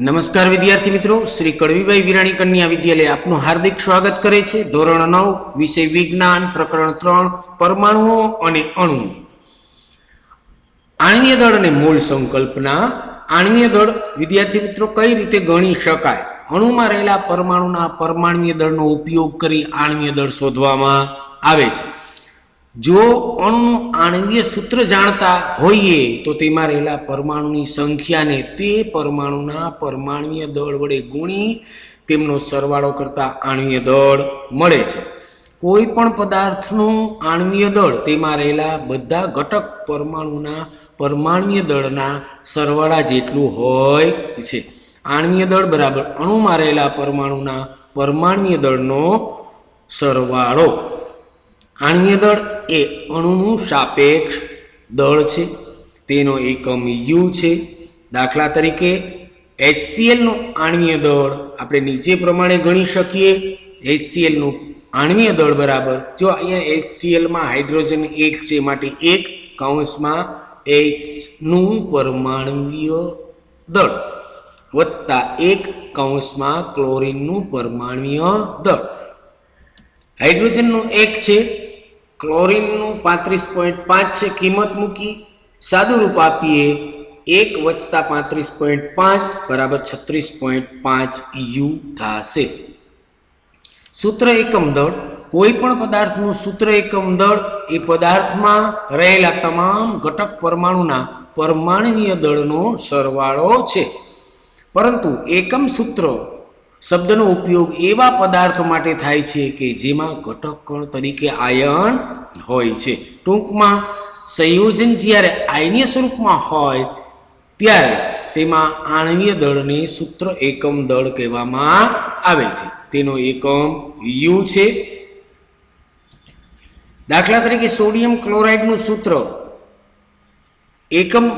નમસ્કાર વિદ્યાર્થી મિત્રો, શ્રી કડવીભાઈ વિરાણી કન્યા વિદ્યાલય આપનું હાર્દિક સ્વાગત કરે છે. ધોરણ નવ, વિષય વિજ્ઞાન, પ્રકરણ ત્રણ, પરમાણુઓ અને અણુ. આણ્વીય દળ અને મૂળ સંકલ્પના. આણ્વીય દળ, વિદ્યાર્થી મિત્રો, કઈ રીતે ગણી શકાય? અણુમાં રહેલા પરમાણુના પરમાણ્વીય દળનો ઉપયોગ કરી આણ્વીય દળ શોધવામાં આવે છે. જો અણુનું આણવીય સૂત્ર જાણતા હોઈએ, તો તેમાં રહેલા પરમાણુની સંખ્યાને તે પરમાણુના પરમાણુય દળ વડે ગુણી તેમનો સરવાળો કરતા આણવીય દળ મળે છે. કોઈ પણ પદાર્થનું આણવીય દળ, તેમાં રહેલા બધા ઘટક પરમાણુના પરમાણુય દળના સરવાળા જેટલું હોય છે. આણવીય દળ બરાબર અણુમાં રહેલા પરમાણુના પરમાણ્વીય દળનો સરવાળો. આણવીય દળ એ અણુનું સાપેક્ષ દળ છે. તેનો એકમ યુ છે. દાખલા તરીકે એચસીએલનું આણ્વીય દળ આપણે નીચે પ્રમાણે ગણી શકીએ. એચસીએલનું આણ્વીય દળ બરાબર. જો અહીંયા એચસીએલમાં હાઇડ્રોજન એક છે, માટે એક કૌંસમાં એચનું પરમાણવીય દળ વત્તા એક કૌંસમાં ક્લોરીનનું પરમાણ્વીય દળ. હાઇડ્રોજનનું એક છે. ક્લોરીનનું પાંત્રીસ પોઈન્ટ પાંચ છે કિંમત મૂકી સાદું રૂપ આપીએ એક વત્તા પાંત્રીસ પોઈન્ટ પાંચ બરાબર છત્રીસ પોઈન્ટ પાંચ યુ થશે. સૂત્ર એકમ દળ, કોઈ પણ પદાર્થનું સૂત્ર એકમ દળ એ પદાર્થમાં રહેલા તમામ ઘટક પરમાણુના પરમાણ્વીય દળનો સરવાળો છે. પરંતુ એકમ સૂત્ર શબ્દનો ઉપયોગ એવા પદાર્થો માટે થાય છે કે જેમાં ઘટક કણ તરીકે આયન હોય છે. ટૂંકમાં, સંયોજન જ્યારે આયનીય સ્વરૂપમાં હોય, ત્યારે તેમાં આણવીય દળને સૂત્ર એકમ દળ કહેવામાં આવે છે. તેનો એકમ યુ છે. દાખલા તરીકે સોડિયમ ક્લોરાઇડનું સૂત્ર એકમ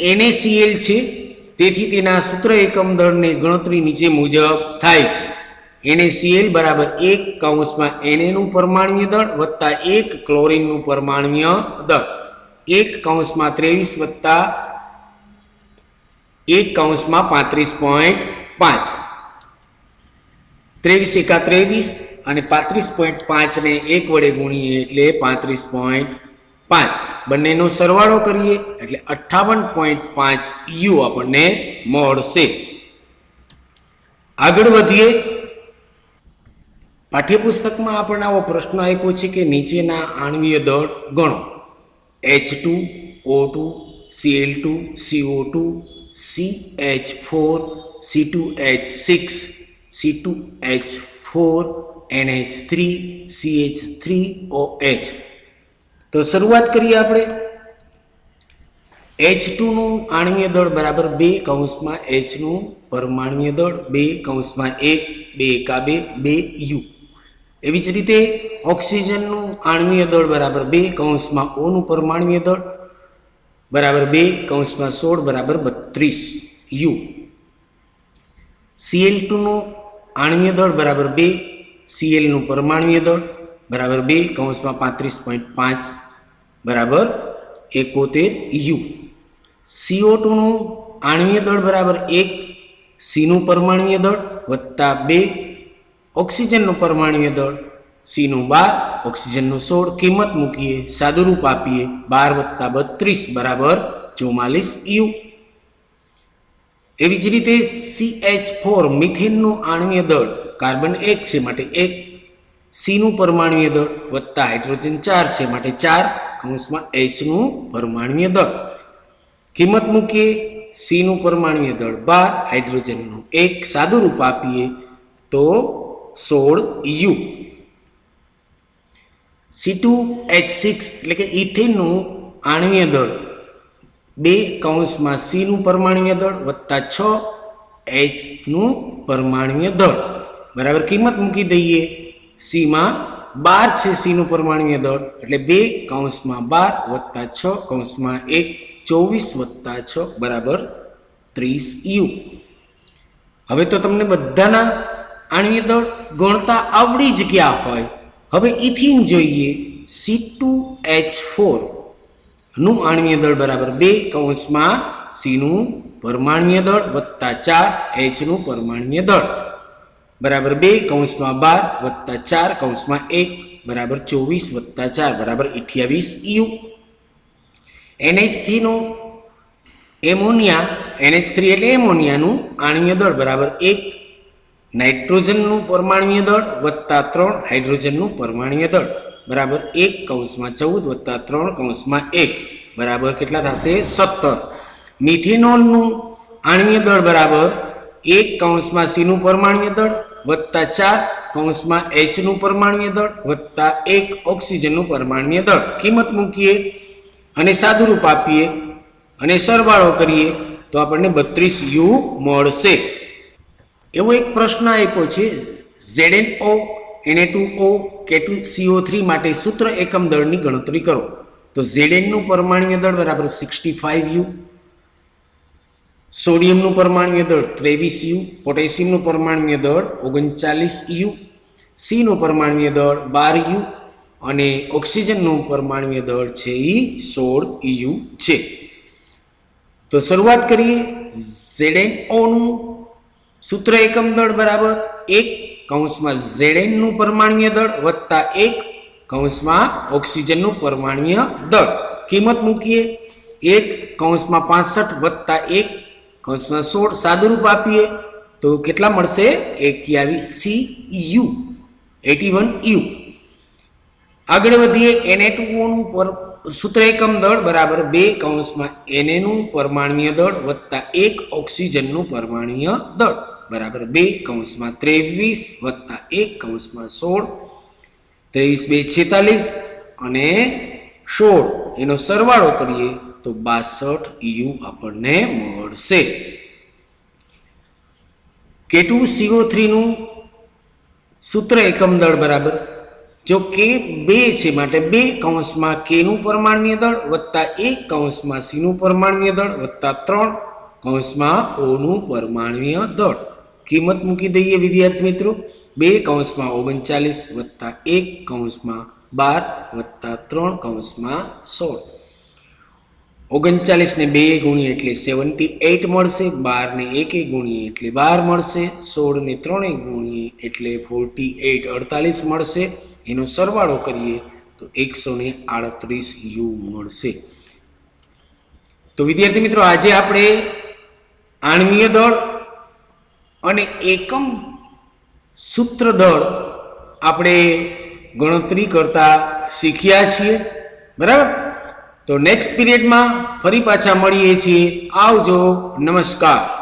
એનએસીએલ છે. તેથી તેના સૂત્ર એકમ દળની ગણતરી નીચે મુજબ થાય છે. NaCl બરાબર એક કૌંસમાં એનેનું પરમાણ્વીય દળ વત્તા એક ક્લોરિનનું પરમાણ્વીય દળ. એક કૌંસમાં ત્રેવીસ વત્તા એક કૌંસમાં પાંત્રીસ પોઈન્ટ પાંચ. ત્રેવીસ એકા ત્રેવીસ અને પાંત્રીસ પોઈન્ટ પાંચને એક વડે ગુણીએ એટલે પાંત્રીસ પોઈન્ટ પાંચ. બંનેનો સરવાળો કરીએ એટલે અઠ્ઠાવન પોઈન્ટ પાંચ યુ આપણને મળશે. આગળ વધીએ. પાઠ્યપુસ્તકમાં આપણને આવો પ્રશ્ન આપ્યો છે કે નીચેના આણવીય દળ ગણો. H two O two CL two CO two C H four C two H six C two H four N H three C H three O H તો શરૂઆત કરીએ આપણે. એચ ટુનું આણ્વીય દળ બરાબર બે કૌંસમાં એચનું પરમાણવીય દળ, બે કૌંસમાં એક, બે એકા બે બે યુ. એવી જ રીતે ઓક્સિજનનું આણવીય દળ બરાબર બે કૌંસમાં ઓનું પરમાણવીય દળ, બરાબર બે કૌંસમાં સોળ, બરાબર બત્રીસ યુ. સીએલ ટુનું આણવીય દળ બરાબર બે સીએલનું પરમાણવીય દળ બરાબર બે કૌંસમાં પાંત્રીસ પોઈન્ટ પાંચ, બરાબર એકોતેર યુ. સીઓ ટુનું આણવીય દળ બરાબર એક સીનું પરમાણવીય દળ વત્તા બે, ઓક્સિજનનું પરમાણવીય દળ સીનું બાર, ઓક્સિજનનું સોળ, કિંમત મૂકીએ, સાદુરૂપ આપીએ, બાર વત્તા બત્રીસ, બરાબર ચુમ્માલીસ યુ. એવી જ રીતે સી એચ ફોર મિથેનનું આણ્વીય દળ કાર્બન એક છે માટે એક સીનું પરમાણ્વીય દળ વત્તા હાઇડ્રોજન ચાર છે. માટે ચાર કૌંસમાં એચનું પરમાણ્વીય દળ. કિંમત મૂકીએ. સીનું પરમાણ્વીય દળ બાર હાઇડ્રોજનનું એક. સાદું રૂપ આપીએ તો સોળ U C two H six એટલે કે ઇથેનનું આણ્વીય દળ. બે કૌંસમાં સીનું પરમાણ્વીય દળ વત્તા છ એચનું પરમાણ્વીય દળ. બરાબર કિંમત મૂકી દઈએ. સીમાં બાર છે સીનું પરમાણ્વીય દળ. એટલે બે કૌંસમાં બાર વત્તા છ, કૌંસમાં એક ચોવીસ વત્તા છ, બરાબર ત્રીસ યુ. હવે તો તમને બધાના આણ્વીય દળ ગણતા આવડી જ ગયા હોય. હવે ઇથિન જોઈએ, સી ટુ એચ ફોર. નું આણ્વીય દળ બરાબર બે, કૌંસમાં સીનું પરમાણ્વીય દળ વત્તા ચાર એચનું પરમાણ્વીય દળ. બરાબર બે, કૌંસમાં બાર, વત્તા ચાર, કૌંસમાં એક, બરાબર ચોવીસ, વત્તા ચાર, બરાબર અઠ્યાવીસ, યુ. એનએચ થ્રીનું એમોનિયા, એનએચ થ્રી એટલે એમોનિયાનું આણ્વીય દળ, બરાબર એક. નાઇટ્રોજનનું પરમાણ્વીય દળ, વત્તા ત્રણ, હાઇડ્રોજનનું પરમાણ્વીય દળ, બરાબર એક, કૌંસમાં ચૌદ, વત્તા ત્રણ, કૌંસમાં એક, બરાબર કેટલા થશે? સત્તર. મિથેનોલનું આણ્વીય દળ, બરાબર એક, કૌંસમાં સીનું પરમાણ્વીય દળ વત્તા ચાર કૌંસમાં એચનું પરમાણ્વીય દળ, વત્તા એક ઓક્સિજનનું પરમાણ્વીય દળ. કિંમત મૂકીએ અને સાદુરૂપ આપીએ અને સરવાળો કરીએ તો આપણને બત્રીસ યુ મળશે. એવો એક પ્રશ્ન આપ્યો છે ઝેડ ઓ એને ટુ ઓ, કે ટુ સીઓ થ્રી માટે સૂત્ર એકમ દળની ગણતરી કરો. તો ઝેડ એનનું પરમાણ્વીય દળ બરાબર સિક્સટી ફાઇવ યુ સોડિયમનું પરમાણ્ય દળ ત્રેવીસ યુ, પોટેશિયમનું પરમાણ્ય દળ ઓગણચાલીસ યુ સીનું પરમાણ્ય દળ બાર યુ અને ઓક્સિજનનું પરમાણ્ય દળ છે એ સોળ યુ છે. તો શરૂઆત કરીએ ઝેડેન ઓનું સૂત્ર એકમ દળ બરાબર એક કૌંસમાં ઝેડેનનું પરમાણ્ય દળ વત્તા એક કૌંસમાં ઓક્સિજનનું પરમાણ્ય દળ. કિંમત મૂકીએ એક કૌંસમાં પાસઠ વત્તા એક કૌંસમાં સોળ સાદુરૂપ આપીએ તો કેટલા મળશે? એક્યાવીસ. C U eighty one U આગળ વધીએ. એને નું પર સૂત્ર એકમ દળ બરાબર બે કૌંસમાં એનએનું પરમાણીય દળ વત્તા એક ઓક્સિજનનું પરમાણ્વીય દળ. બરાબર બે કૌંસમાં ત્રેવીસ વત્તા એક કૌંસમાં સોળ. ત્રેવીસ બે છેતાલીસ અને સોળ. એનો સરવાળો કરીએ તો બાસઠ યુ આપણને મળશે. કેટુ સીઓ થ્રીનું સૂત્ર એકમ દળ બરાબર. જો કે બે છે માટે બે કૌંસમાં કેનું પરમાણ્વીય દળ વત્તા એક કૌંસમાં સીનું પરમાણ્વીય દળ વત્તા ત્રણ કૌંસમાં ઓનું પરમાણ્વીય દળ. કિંમત મૂકી દઈએ વિદ્યાર્થી મિત્રો. બે કૌંસમાં ઓગણચાલીસ વત્તા એક કૌંસમાં બાર વત્તા ત્રણ કૌંસમાં સોળ. ઓગણચાલીસ ને બે ગુણીએ એટલે સેવન્ટી એઇટ મળશે, બારને એકે ગુણીએ એટલે બાર મળશે, સોળને ત્રણે ગુણીએ એટલે ફોર્ટી એઇટ અડતાલીસ મળશે. એનો સરવાળો કરીએ તો એકસો ને આડત્રીસ યુ મળશે. તો વિદ્યાર્થી મિત્રો, આજે આપણે આણવીય દળ અને એકમ સૂત્ર દળ આપણે ગણતરી કરતા શીખ્યા છીએ. બરાબર? તો નેક્સ્ટ પીરિયડમાં ફરી પાછા મળીએ છીએ. આવજો. નમસ્કાર.